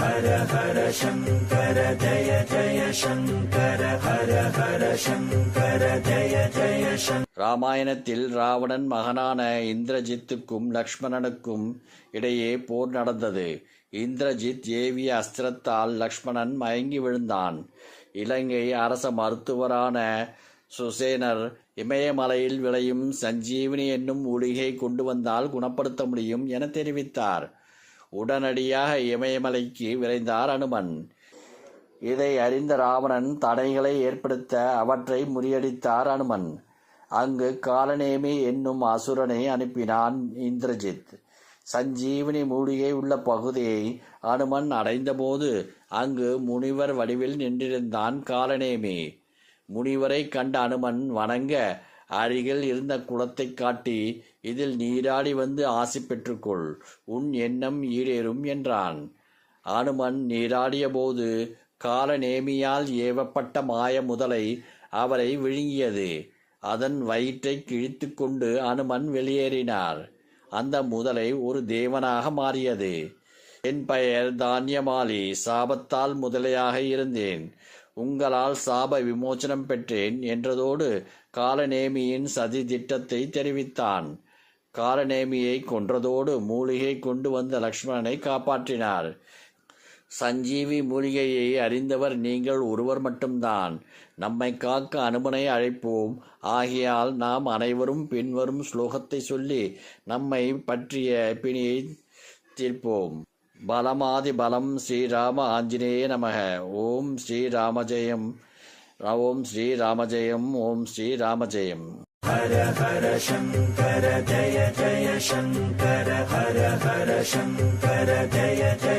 ஹர ஹர சங்கர ஜய ஜய சங்கர ஹர ஹர சங்கர ஜய ஜய சங்கர ராமாயணத்தில் ராவணன் மகனான இந்திரஜித்துக்கும் லக்ஷ்மணனுக்கும் இடையே போர் நடந்தது. இந்திரஜித் ஏவிய அஸ்திரத்தால் லக்ஷ்மணன் மயங்கி விழுந்தான். இலங்கை அரச மருத்துவரான சுசேனர் இமயமலையில் விளையும் சஞ்சீவினி என்னும் மூலிகை கொண்டு வந்தால் குணப்படுத்த முடியும் என தெரிவித்தார். உடனடியாக இமயமலைக்கு விரைந்தார் அனுமன். இதை அறிந்த ராவணன் தடைகளை ஏற்படுத்த அவற்றை முறியடித்தார் அனுமன். அங்கு காலநேமி என்னும் அசுரனை அனுப்பினான் இந்திரஜித். சஞ்சீவினி மூலிகை உள்ள பகுதியை அனுமன் அடைந்தபோது அங்கு முனிவர் வடிவில் நின்றிருந்தான் காலநேமி. முனிவரை கண்ட அனுமன் வணங்க அருகில் இருந்த குளத்தை காட்டி இதில் நீராடி வந்து ஆசி பெற்றுக்கொள் உன் எண்ணம் ஈடேறும் என்றான். அனுமன் நீராடிய போது காலநேமியால் ஏவப்பட்ட மாய முதலை அவரை விழுங்கியது. அதன் வயிற்றை கிழித்து கொண்டு அனுமன் வெளியேறினார். அந்த முதலை ஒரு தேவனாக மாறியது. என் பெயர் தானியமாலி சாபத்தால் முதலையாக இருந்தேன். உங்களால் சாப விமோச்சனம் பெற்றேன் என்றதோடு காலநேமியின் சதி திட்டத்தை தெரிவித்தான். காலநேமியை கொன்றதோடு மூலிகை கொண்டு வந்த லக்ஷ்மணனை காப்பாற்றினார். சஞ்சீவி மூலிகையை அறிந்தவர் நீங்கள் ஒருவர் மட்டும்தான். நம்மை காக்க அனுமனை அழைப்போம். ஆகையால் நாம் அனைவரும் பின்வரும் ஸ்லோகத்தை சொல்லி நம்மை பற்றிய பிணியை தீர்ப்போம். பலமாதி பலம் ஸ்ரீராம ஆஞ்சநேய நமக. ஓம் ஸ்ரீராமஜெயம். ஓம் ஸ்ரீராமஜெயம். ஓம் ஸ்ரீராமஜெயம். ஹர ஹர சங்கர ஜய ஜய சங்கர ஹர ஹர சங்கர ஜய ஜய.